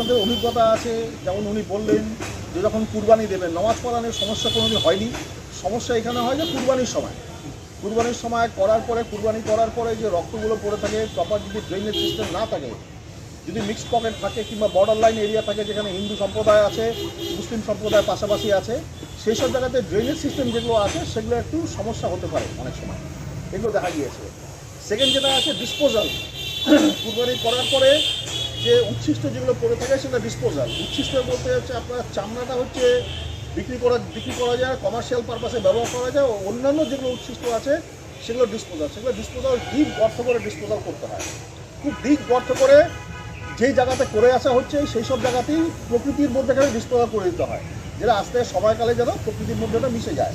আপনাদের অভিজ্ঞতা আছে, যেমন উনি বললেন যে যখন কুরবানি দেবেন, নামাজ পড়ানোর সমস্যা কোনোদিন হয়নি। সমস্যা এখানে হয় যে কুরবানির সময়। কুরবানির সময় করার পরে, কুরবানি করার পরে যে রক্তগুলো পড়ে থাকে প্রপার যদি ড্রেনেজ সিস্টেম না থাকে, যদি মিক্স পকেট থাকে কিংবা বর্ডার লাইন এরিয়া থাকে যেখানে হিন্দু সম্প্রদায় আছে, মুসলিম সম্প্রদায় পাশাপাশি আছে সেই সব জায়গাতে ড্রেনেজ সিস্টেম যেগুলো আছে, সেগুলো একটু সমস্যা হতে পারে অনেক সময়। এগুলো দেখা গিয়েছে। সেকেন্ড যেটা আছে ডিসপোজাল কুরবানি করার পরে যে উচ্ছিষ্ট যেগুলো পড়ে থাকে সেটা ডিসপোজাল উচ্ছিষ্ট বলতে হচ্ছে আপনার চামড়াটা হচ্ছে বিক্রি করা বিক্রি করা যায় কমার্শিয়াল পারপাসে ব্যবহার করা যায়, অন্যান্য যেগুলো উচ্ছিষ্ট আছে, সেগুলো ডিসপোজাল সেগুলো ডিসপোজাল ডিপ গর্ত করে ডিসপোজাল করতে হয়। খুব ডিপ গর্ত করে যেই জায়গাতে করে আসা হচ্ছে, সেই সব জায়গাতেই প্রকৃতির মধ্যে এখানে ডিসপোজাল করে দিতে হয়। যেটা আস্তে সময়কালে যেন প্রকৃতির মধ্যে মিশে যায়।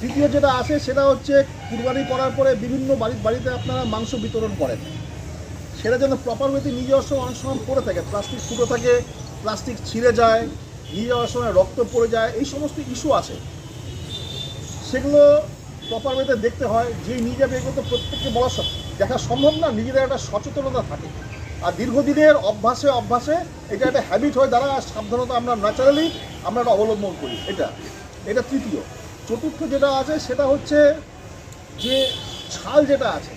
দ্বিতীয় যেটা আছে সেটা হচ্ছে কুরবানি করার পরে বিভিন্ন বাড়ি বাড়িতে আপনারা মাংস বিতরণ করেন। সেটা যেন প্রপার ওয়েতে নিয়ে যাওয়ার সময় অনেক সময় পড়ে থাকে। প্লাস্টিক ফুটো থাকে প্লাস্টিক ছিঁড়ে যায় নিয়ে যাওয়ার সময় রক্ত পড়ে যায়, এই সমস্ত ইস্যু আছে। সেগুলো প্রপার ওয়েতে দেখতে হয়, যে নিয়ে যাবে এগুলো তো প্রত্যেককে বলা দেখা সম্ভব না, নিজেদের একটা সচেতনতা থাকে। আর দীর্ঘদিনের অভ্যাসে অভ্যাসে এটা একটা হ্যাবিট হয়ে দাঁড়া আর সাবধানতা আমরা ন্যাচারালি আমরা এটা অবলম্বন করি। এটা এটা তৃতীয়। চতুর্থ যেটা আছে, সেটা হচ্ছে যে ছাল যেটা আছে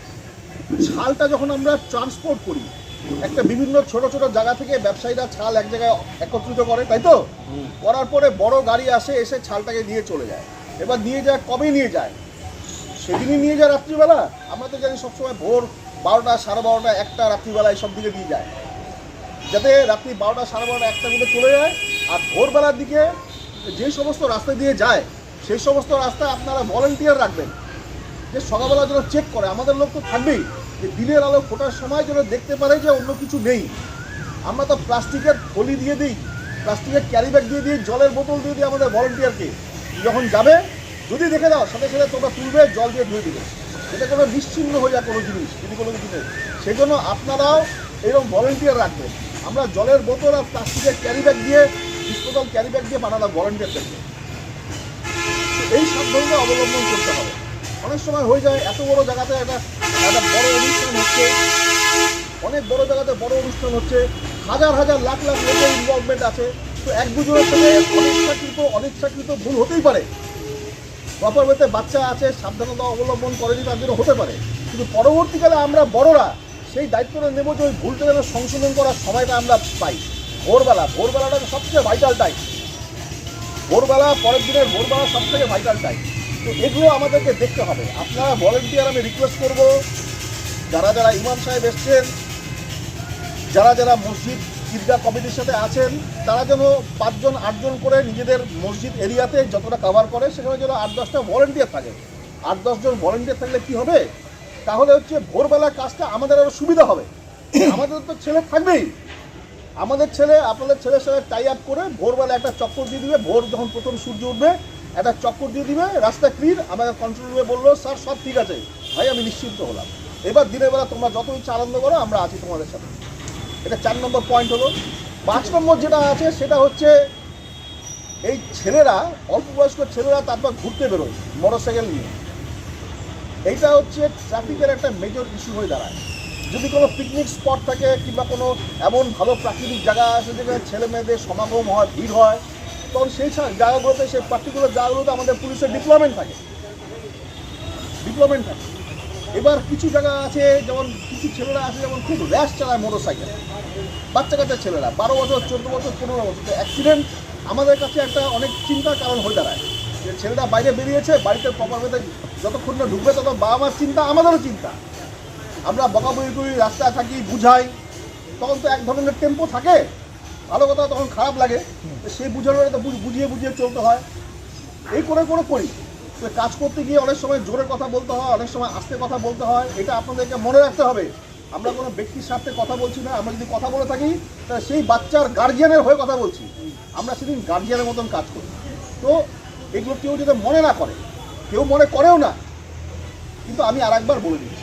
ছালটা যখন আমরা ট্রান্সপোর্ট করি একটা বিভিন্ন ছোট ছোট জায়গা থেকে ব্যবসায়ীরা ছাল এক জায়গায় একত্রিত করে তাই তো? করার পরে বড় গাড়ি আসে এসে ছালটাকে নিয়ে চলে যায়। এবার নিয়ে যায় কবে নিয়ে যায়? সেদিনই নিয়ে যায় রাত্রিবেলা। আমরা তো জানি সবসময় ভোর বারোটা সাড়ে বারোটা একটা রাত্রিবেলা এইসব দিকে নিয়ে যায়। যাতে রাত্রি বারোটা সাড়ে বারোটা একটা মধ্যে চলে যায়। আর ভোরবেলার দিকে যে সমস্ত রাস্তা দিয়ে যায় সেই সমস্ত রাস্তায় আপনারা ভলেন্টিয়ার রাখবেন। যে সকালবেলা যেন চেক করে। আমাদের লোক তো থাকবেই যে দিনের আলো ফোটার সময় যেন দেখতে পারে যে অন্য কিছু নেই। আমরা তো প্লাস্টিকের থলি দিয়ে দিই, প্লাস্টিকের ক্যারি ব্যাগ দিয়ে দিই, জলের বোতল দিয়ে দিই আমাদের ভলেন্টিয়ারকে যখন যাবে, যদি দেখে দাও, সাথে সাথে তোমরা তুলবে, জল দিয়ে ধুয়ে দিবে। এটা কোনো নিশ্চিন্ন হয়ে যায় কোনো জিনিস, যদি কোনো কিছু নেই। সেই জন্য আপনারাও এরকম ভলেন্টিয়ার রাখবেন। আমরা জলের বোতল আর প্লাস্টিকের ক্যারি ব্যাগ দিয়ে ডিসপোজাল ক্যারি ব্যাগ দিয়ে বানালাম ভলেন্টিয়ারদেরকে এই সাবধানতা অবলম্বন করতে হবে। অনেক সময় হয়ে যায়, এত বড় জায়গাতে একটা একটা বড় অনুষ্ঠান হচ্ছে। অনেক বড় জায়গাতে বড় অনুষ্ঠান হচ্ছে। হাজার হাজার লাখ লাখ লোকের ইনভলভমেন্ট আছে। তো এক দুজনের সাথে অনিচ্ছাকৃত অনিচ্ছাকৃত ভুল হতেই পারে। প্রপার ওয়েতে বাচ্চা আছে, সাবধানতা অবলম্বন করেনি তার জন্য হতে পারে। কিন্তু পরবর্তীকালে আমরা বড়রা সেই দায়িত্বটা নেব যে ওই ভুলটা যেন সংশোধন করার সময়টা আমরা পাই। ভোরবেলা, ভোরবেলাটা সবচেয়ে ভাইটাল টাইম ভোরবেলা, পরের দিনের ভোরবেলা সব থেকে ভাইটাল টাইম তো এগুলো আমাদেরকে দেখতে হবে। আপনারা ভলেন্টিয়ার আমি রিকোয়েস্ট করব, যারা যারা ইমাম সাহেব এসছেন, যারা যারা মসজিদ ঈদগাহ কমিটির সাথে আছেন, তারা যেন পাঁচজন, আটজন করে নিজেদের মসজিদ এরিয়াতে যতটা কাভার করে, সেখানে যেন আট, দশটা ভলেন্টিয়ার থাকে। আট, দশজন ভলেন্টিয়ার থাকলে কি হবে? তাহলে হচ্ছে ভোরবেলা কাজটা আমাদের আরও সুবিধা হবে। আমাদের তো ছেলে থাকবেই। আমাদের ছেলে, আপনাদের ছেলের সাথে টাই আপ করে ভোরবেলা একটা চক্কর দিয়ে দিবে। ভোর যখন প্রথম সূর্য উঠবে একটা চক্কর দিয়ে দিবে, রাস্তা ক্লিন আমাদের কন্ট্রোল রুমে বলল, স্যার, সব ঠিক আছে। ভাই, আমি নিশ্চিন্ত হলাম। এবার দিনের বেলা তোমরা যত ইচ্ছা আনন্দ করো, আমরা আছি তোমাদের সাথে। এটা চার নম্বর পয়েন্ট হলো। পাঁচ নম্বর যেটা আছে, সেটা হচ্ছে এই ছেলেরা, অল্প বয়স্ক ছেলেরা তারপর ঘুরতে বেরোয় মোটর সাইকেল নিয়ে। এইটা হচ্ছে ট্রাফিকের একটা মেজর ইস্যু হয়ে দাঁড়ায়। যদি কোনো পিকনিক স্পট থাকে কিংবা কোনো এমন ভালো প্রাকৃতিক জায়গা আছে যেখানে ছেলে মেয়েদের সমাগম হয়, ভিড় হয় তখন সেই জায়গাগুলোতে, সেই পার্টিকুলার জায়গাগুলোতে আমাদের পুলিশের ডিপ্লয়মেন্ট থাকে। ডিপ্লয়মেন্ট থাকে। এবার কিছু জায়গা আছে, যেমন কিছু ছেলেরা আছে, যেমন খুব র্যাশ চালায় মোটর সাইকেল বাচ্চা কাচ্চা ছেলেরা, বারো বছর, চোদ্দ বছর, পনেরো বছর। তো অ্যাক্সিডেন্ট আমাদের কাছে একটা অনেক চিন্তার কারণ হয়ে দাঁড়ায়। যে ছেলেটা বাইরে বেরিয়েছে, বাড়িতে প্রপার ওয়েতে যতক্ষণ না ঢুকবে, তত বাবা মার চিন্তা, আমাদেরও চিন্তা। আমরা বকাবকি করি, রাস্তায় থাকি, বুঝাই। তখন তো এক ধরনের টেম্পো থাকে। ভালো কথা তখন খারাপ লাগে। সেই বুঝানোর তো বুঝ- বুঝিয়ে বুঝিয়ে চলতে হয়। এই করে করে করি। তো কাজ করতে গিয়ে অনেক সময় জোরে কথা বলতে হয়, অনেক সময় আস্তে কথা বলতে হয়। এটা আপনাদেরকে মনে রাখতে হবে। আমরা কোনো ব্যক্তির স্বার্থে কথা বলছি না। আমরা যদি কথা বলে থাকি, তাহলে সেই বাচ্চার গার্জিয়ানের হয়ে কথা বলছি। আমরা সেদিন গার্জিয়ানের মতন কাজ করি। তো এগুলো কেউ যদি মনে না করে, কেউ মনে করেও না, কিন্তু আমি আর একবার বলে দিচ্ছি।